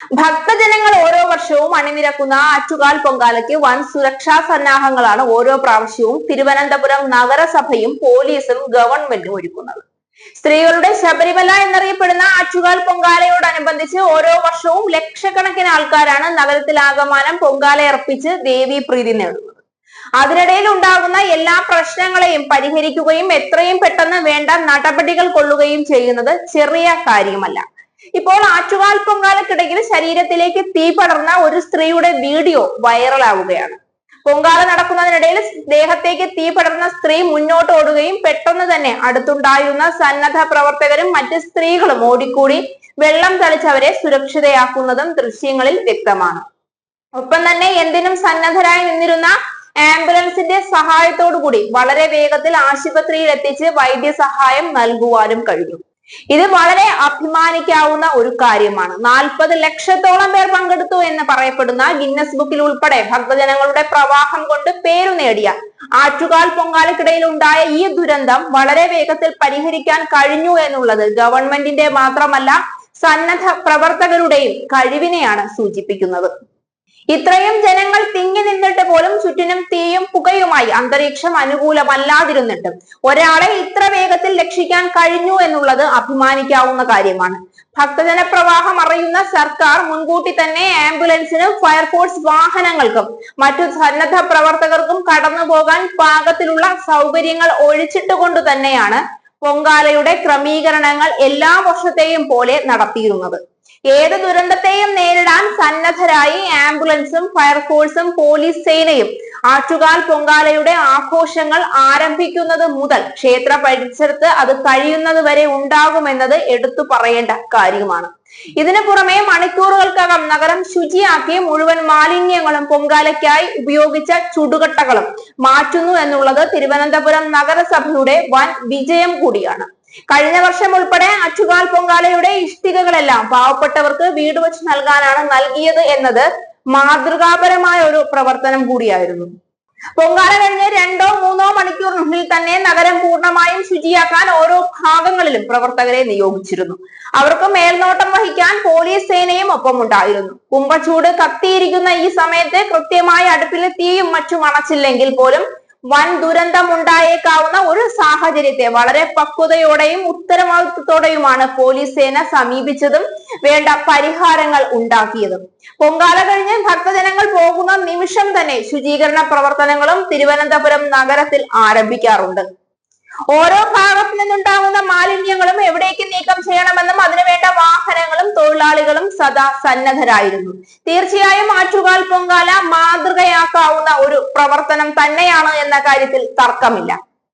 ഭക്തജനങ്ങൾ ഓരോ വർഷവും അണിനിരക്കുന്ന ആറ്റുകാൽ പൊങ്കാലയ്ക്ക് വൻ സുരക്ഷാ സന്നാഹങ്ങളാണ് ഓരോ പ്രാവശ്യവും തിരുവനന്തപുരം നഗരസഭയും പോലീസും ഗവൺമെന്റും ഒരുക്കുന്നത്. സ്ത്രീകളുടെ ശബരിമല എന്നറിയപ്പെടുന്ന ആറ്റുകാൽ പൊങ്കാലയോടനുബന്ധിച്ച് ഓരോ വർഷവും ലക്ഷക്കണക്കിന് ആൾക്കാരാണ് നഗരത്തിൽ ആകമാനം പൊങ്കാല അർപ്പിച്ച് ദേവി പ്രീതി നേടുന്നത്. അതിനിടയിൽ ഉണ്ടാകുന്ന എല്ലാ പ്രശ്നങ്ങളെയും പരിഹരിക്കുകയും എത്രയും പെട്ടെന്ന് വേണ്ട നടപടികൾ കൊള്ളുകയും ചെയ്യുന്നത് ചെറിയ കാര്യമല്ല. ഇപ്പോൾ ആറ്റുകാൽ പൊങ്കാലക്കിടയിൽ ശരീരത്തിലേക്ക് തീ പടർന്ന ഒരു സ്ത്രീയുടെ വീഡിയോ വൈറലാവുകയാണ്. പൊങ്കാല നടക്കുന്നതിനിടയിൽ ദേഹത്തേക്ക് തീ പടർന്ന സ്ത്രീ മുന്നോട്ട് ഓടുകയും പെട്ടെന്ന് തന്നെ അടുത്തുണ്ടായിരുന്ന സന്നദ്ധ പ്രവർത്തകരും മറ്റ് സ്ത്രീകളും ഓടിക്കൂടി വെള്ളം തളിച്ചവരെ സുരക്ഷിതയാക്കുന്നതും ദൃശ്യങ്ങളിൽ വ്യക്തമാണ്. ഒപ്പം തന്നെ എന്തിനും സന്നദ്ധരായി നിന്നിരുന്ന ആംബുലൻസിന്റെ സഹായത്തോടു കൂടി വളരെ വേഗത്തിൽ ആശുപത്രിയിൽ എത്തിച്ച് വൈദ്യസഹായം നൽകുവാനും കഴിഞ്ഞു. ഇത് വളരെ അഭിമാനിക്കാവുന്ന ഒരു കാര്യമാണ്. നാൽപ്പത് ലക്ഷത്തോളം പേർ പങ്കെടുത്തു എന്ന് പറയപ്പെടുന്ന ഗിന്നസ് ബുക്കിൽ ഉൾപ്പെടെ ഭക്തജനങ്ങളുടെ പ്രവാഹം കൊണ്ട് പേരു നേടിയ ആറ്റുകാൽ പൊങ്കാലക്കിടയിൽ ഉണ്ടായ ഈ ദുരന്തം വളരെ വേഗത്തിൽ പരിഹരിക്കാൻ കഴിഞ്ഞു എന്നുള്ളത് ഗവൺമെന്റിന്റെ മാത്രമല്ല സന്നദ്ധ പ്രവർത്തകരുടെയും കഴിവിനെയാണ് സൂചിപ്പിക്കുന്നത്. ഇത്രയും ജനങ്ങൾ തിങ്ങി നിന്നിട്ട് പോലും ചുറ്റിനും തീയും പുകയുമായി അന്തരീക്ഷം അനുകൂലമല്ലാതിരുന്നിട്ടും ഒരാളെ ഇത്ര വേഗത്തിൽ രക്ഷിക്കാൻ കഴിഞ്ഞു എന്നുള്ളത് അഭിമാനിക്കാവുന്ന കാര്യമാണ്. ഭക്തജന പ്രവാഹം അറിയുന്ന സർക്കാർ മുൻകൂട്ടി തന്നെ ആംബുലൻസിനും ഫയർഫോഴ്സ് വാഹനങ്ങൾക്കും മറ്റു സന്നദ്ധ പ്രവർത്തകർക്കും കടന്നു പോകാൻ പാകത്തിലുള്ള സൗകര്യങ്ങൾ ഒഴിച്ചിട്ടുകൊണ്ട് തന്നെയാണ് പൊങ്കാലയുടെ ക്രമീകരണങ്ങൾ എല്ലാ വർഷത്തെയും പോലെ നടത്തിയിരുന്നത്. ഏത് ദുരന്തത്തെയും നേരിടാൻ സന്നദ്ധരായി ആംബുലൻസും ഫയർഫോഴ്സും പോലീസ് സേനയും ആറ്റുകാൽ പൊങ്കാലയുടെ ആഘോഷങ്ങൾ ആരംഭിക്കുന്നത് മുതൽ ക്ഷേത്ര പരിസരത്ത് അത് കഴിയുന്നത് വരെ ഉണ്ടാകുമെന്നത് എടുത്തു പറയേണ്ട കാര്യമാണ്. ഇതിനു പുറമെ മണിക്കൂറുകൾക്കകം നഗരം ശുചിയാക്കി മുഴുവൻ മാലിന്യങ്ങളും പൊങ്കാലയ്ക്കായി ഉപയോഗിച്ച ചുടുകട്ടകളും മാറ്റുന്നു എന്നുള്ളത് തിരുവനന്തപുരം നഗരസഭയുടെ വൻ വിജയം കൂടിയാണ്. കഴിഞ്ഞ വർഷം ഉൾപ്പെടെ അച്ചുകാൽ പൊങ്കാലയുടെ ഇഷ്ടികകളെല്ലാം പാവപ്പെട്ടവർക്ക് വീട് വെച്ച് നൽകാനാണ് നൽകിയത് എന്നത് മാതൃകാപരമായ ഒരു പ്രവർത്തനം കൂടിയായിരുന്നു. പൊങ്കാല കഴിഞ്ഞ് രണ്ടോ മൂന്നോ മണിക്കൂറിനുള്ളിൽ തന്നെ നഗരം പൂർണമായും ശുചിയാക്കാൻ ഓരോ ഭാഗങ്ങളിലും പ്രവർത്തകരെ നിയോഗിച്ചിരുന്നു. അവർക്ക് മേൽനോട്ടം വഹിക്കാൻ പോലീസ് സേനയും ഒപ്പമുണ്ടായിരുന്നു. കുമ്പച്ചൂട് കത്തിയിരിക്കുന്ന ഈ സമയത്ത് കൃത്യമായി അടുപ്പിൽ തീയും മറ്റും അണച്ചില്ലെങ്കിൽ പോലും വൻ ദുരന്തമുണ്ടായേക്കാവുന്ന ഒരു സാഹചര്യത്തെ വളരെ പക്വതയോടെയും ഉത്തരവാദിത്വത്തോടെയുമാണ് പോലീസ് സേന സമീപിച്ചതും വേണ്ട പരിഹാരങ്ങൾ ഉണ്ടാക്കിയതും. പൊങ്കാല കഴിഞ്ഞ് ഭക്തജനങ്ങൾ പോകുന്ന നിമിഷം തന്നെ ശുചീകരണ പ്രവർത്തനങ്ങളും തിരുവനന്തപുരം നഗരത്തിൽ ആരംഭിക്കാറുണ്ട്. ഓരോ ഭാഗത്തു നിന്നുണ്ടാകുന്ന മാലിന്യങ്ങളും സദാ സന്നദ്ധരായിരുന്നു. തീർച്ചയായും ആറ്റുകാൽ പൊങ്കാല മാതൃകയാക്കാവുന്ന ഒരു പ്രവർത്തനം തന്നെയാണ് എന്ന കാര്യത്തിൽ തർക്കമില്ല.